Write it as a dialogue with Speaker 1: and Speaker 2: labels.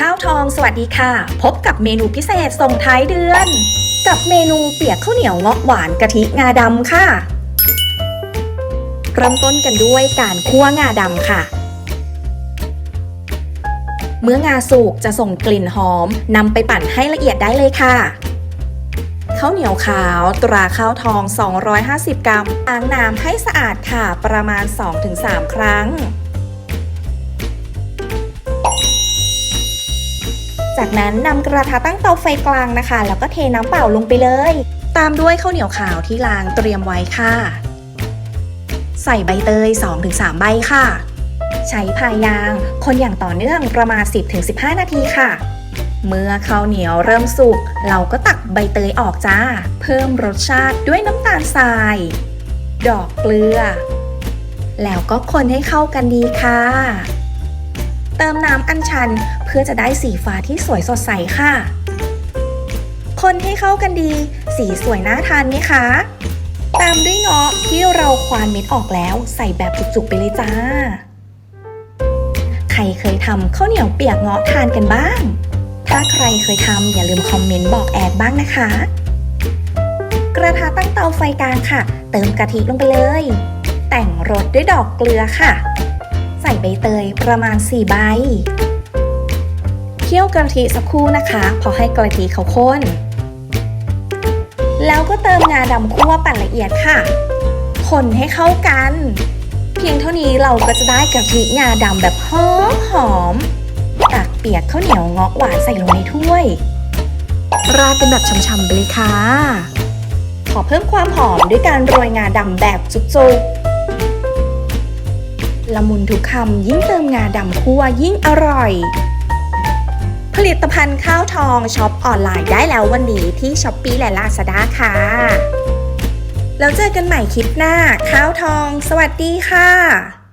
Speaker 1: ข้าวทองสวัสดีค่ะ พบกับเมนูพิเศษส่งท้ายเดือน กับเมนูเปียกข้าวเหนียวเงาะหวานกะทิงาดำค่ะ เริ่มต้นกันด้วยการคั่วงาดำค่ะ เมื่องาสุกจะส่งกลิ่นหอมนำไปปั่นให้ละเอียดได้เลยค่ะข้าวเหนียวขาวตราข้าวทอง 250 กรัมล้างน้ำให้สะอาดค่ะประมาณ 2-3 ครั้ง จากนั้นนำกระทะตั้งเตาไฟกลางนะคะ แล้วก็เทน้ำเปล่าลงไปเลย ตามด้วยข้าวเหนียวขาวที่ล้างเตรียมไว้ค่ะ ใส่ใบเตย 2-3 ใบค่ะ ใช้พายาง คนอย่างต่อเนื่องประมาณ 10-15 นาทีค่ะ เมื่อข้าวเหนียวเริ่มสุก เราก็ตักใบเตยออกจ้า เพิ่มรสชาติด้วยน้ำตาลทราย ดอกเกลือ แล้วก็คนให้เข้ากันดีค่ะ ติมน้ำอัญชัน เพื่อจะได้สีฟ้าที่สวยสดใสค่ะ คนให้เข้ากันดี สีสวยน่าทานไหมคะ ตามด้วยเงาะที่เราควานเม็ดออกแล้ว ใส่แบบจุกๆไปเลยจ้า ใครเคยทำข้าวเหนียวเปียกเงาะทานกันบ้าง ถ้าใครเคยทำอย่าลืมคอมเมนต์บอกแอดบ้างนะคะ กระทะตั้งเตาไฟกลางค่ะ เติมกะทิลงไปเลย แต่งรสด้วยดอกเกลือค่ะ บเตยประมาณ 4 ใบ เคี่ยวกะทิสักครู่นะคะ พอให้กะทิเขาข้น แล้วก็เติมงาดำคั่วปั่นละเอียดค่ะ คนให้เข้ากัน เพียงเท่านี้เราก็จะได้กะทิงาดำแบบหอมหอมตักเปียกข้าวเหนียวเงาะหวานใส่ลงในถ้วย ราดเป็นแบบช่ำๆไปเลยค่ะ ขอเพิ่มความหอมด้วยการโรยงาดำแบบจุกๆ ละมุนทุกคำยิ่งเติมงาดำคั่วยิ่งอร่อย ผลิตภัณฑ์ข้าวทองช็อปออนไลน์ได้แล้ววันนี้ที่ช้อปปีและลาซาด้าค่ะ แล้วเจอกันใหม่คลิปหน้าข้าวทอง สวัสดีค่ะ